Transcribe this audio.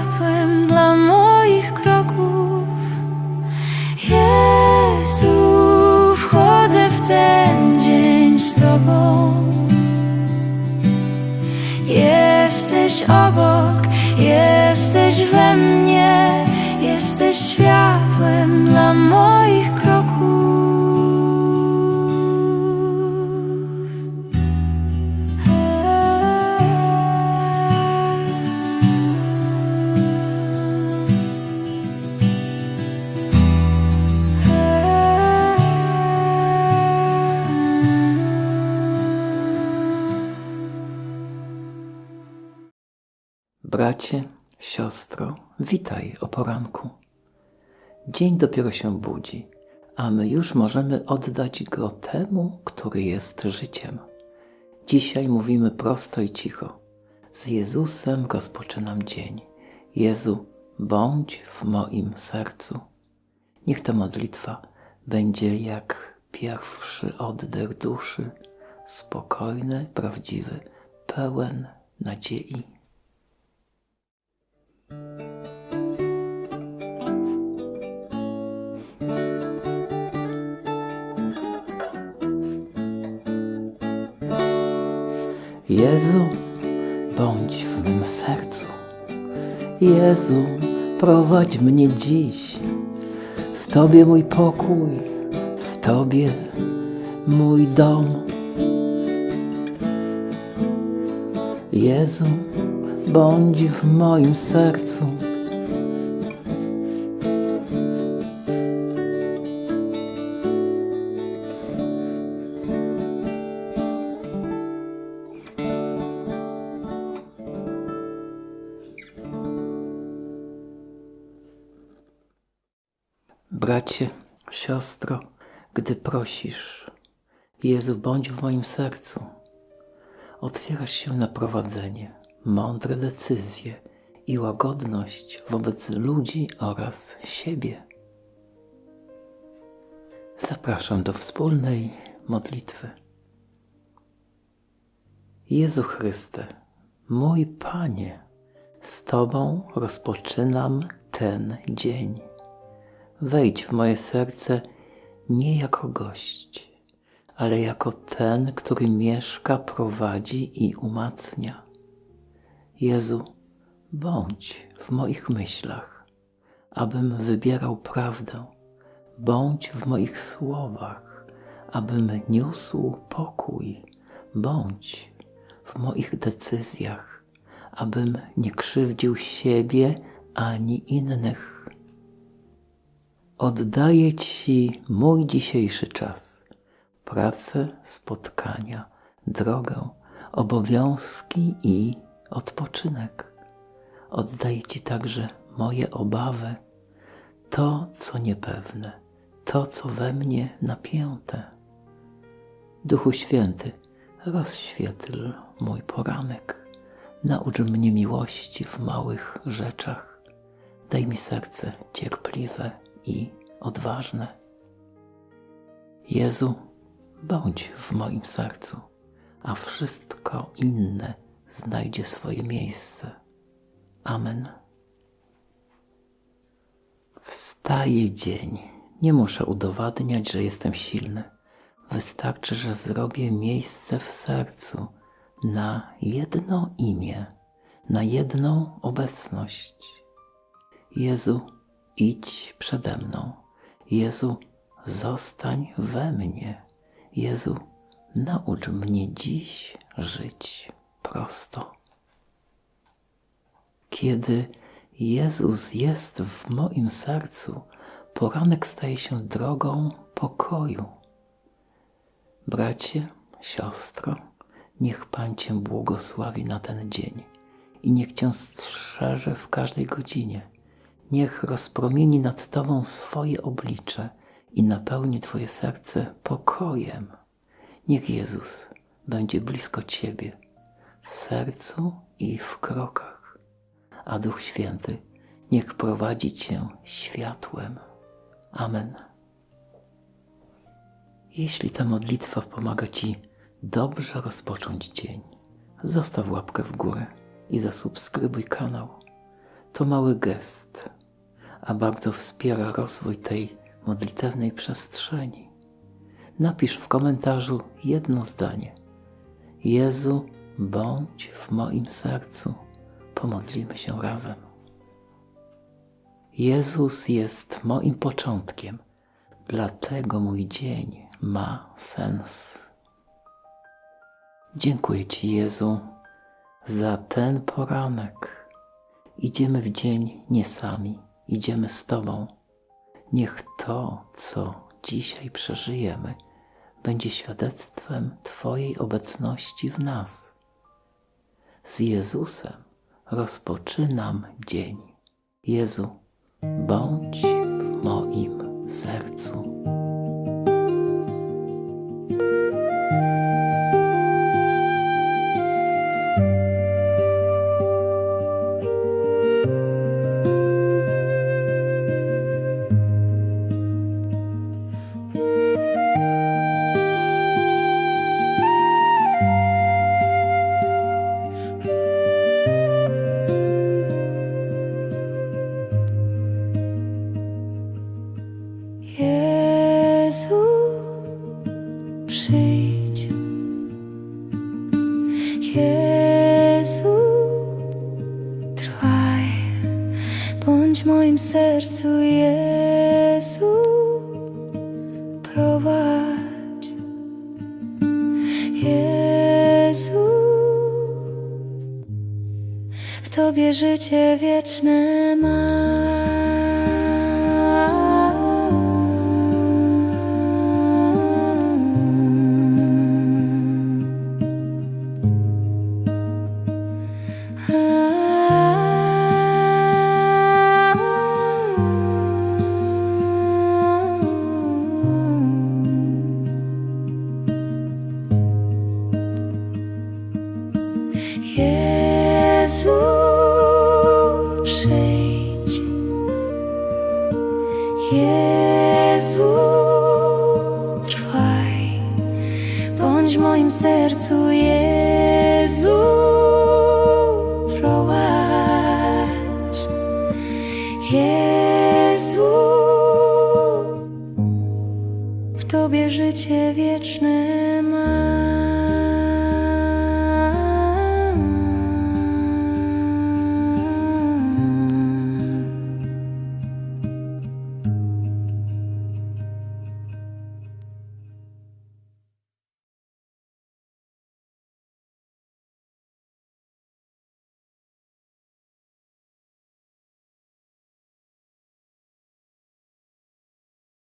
światłem dla moich kroków. Jezu, wchodzę w ten dzień z Tobą. Jesteś obok, jesteś we mnie, jesteś światłem Bracie, siostro, witaj o poranku. Dzień dopiero się budzi, a my już możemy oddać go temu, który jest życiem. Dzisiaj mówimy prosto i cicho. Z Jezusem rozpoczynam dzień. Jezu, bądź w moim sercu. Niech ta modlitwa będzie jak pierwszy oddech duszy, spokojny, prawdziwy, pełen nadziei. Jezu, bądź w mym sercu. Jezu, prowadź mnie dziś. W Tobie mój pokój, w Tobie mój dom. Jezu, bądź w moim sercu. Bracie, siostro, gdy prosisz, Jezu, bądź w moim sercu, otwierasz się na prowadzenie, mądre decyzje i łagodność wobec ludzi oraz siebie. Zapraszam do wspólnej modlitwy. Jezu Chryste, mój Panie, z Tobą rozpoczynam ten dzień. Wejdź w moje serce nie jako gość, ale jako ten, który mieszka, prowadzi i umacnia. Jezu, bądź w moich myślach, abym wybierał prawdę. Bądź w moich słowach, abym niósł pokój. Bądź w moich decyzjach, abym nie krzywdził siebie ani innych. Oddaję Ci mój dzisiejszy czas, pracę, spotkania, drogę, obowiązki i odpoczynek. Oddaję Ci także moje obawy, to, co niepewne, to, co we mnie napięte. Duchu Święty, rozświetl mój poranek, naucz mnie miłości w małych rzeczach, daj mi serce cierpliwe i odważne. Jezu, bądź w moim sercu, a wszystko inne znajdzie swoje miejsce. Amen. Wstaje dzień. Nie muszę udowadniać, że jestem silny. Wystarczy, że zrobię miejsce w sercu na jedno imię, na jedną obecność. Jezu, idź przede mną. Jezu, zostań we mnie. Jezu, naucz mnie dziś żyć prosto. Kiedy Jezus jest w moim sercu, poranek staje się drogą pokoju. Bracie, siostro, niech Pan Cię błogosławi na ten dzień i niech Cię strzeże w każdej godzinie. Niech rozpromieni nad Tobą swoje oblicze i napełni Twoje serce pokojem. Niech Jezus będzie blisko Ciebie, w sercu i w krokach, a Duch Święty niech prowadzi Cię światłem. Amen. Jeśli ta modlitwa pomaga Ci dobrze rozpocząć dzień, zostaw łapkę w górę i zasubskrybuj kanał. To mały gest, a bardzo wspiera rozwój tej modlitewnej przestrzeni. Napisz w komentarzu jedno zdanie. Jezu, bądź w moim sercu. Pomodlimy się razem. Jezus jest moim początkiem, dlatego mój dzień ma sens. Dziękuję Ci, Jezu, za ten poranek. Idziemy w dzień nie sami, idziemy z Tobą. Niech to, co dzisiaj przeżyjemy, będzie świadectwem Twojej obecności w nas. Z Jezusem rozpoczynam dzień. Jezu, bądź w moim sercu. W moim sercu, Jezu, prowadź. Jezu, w Tobie życie wieczne mam. Jezu, trwaj. Bądź w moim sercu, Jezu, prowadź. Jezu, w Tobie życie wieczne mam.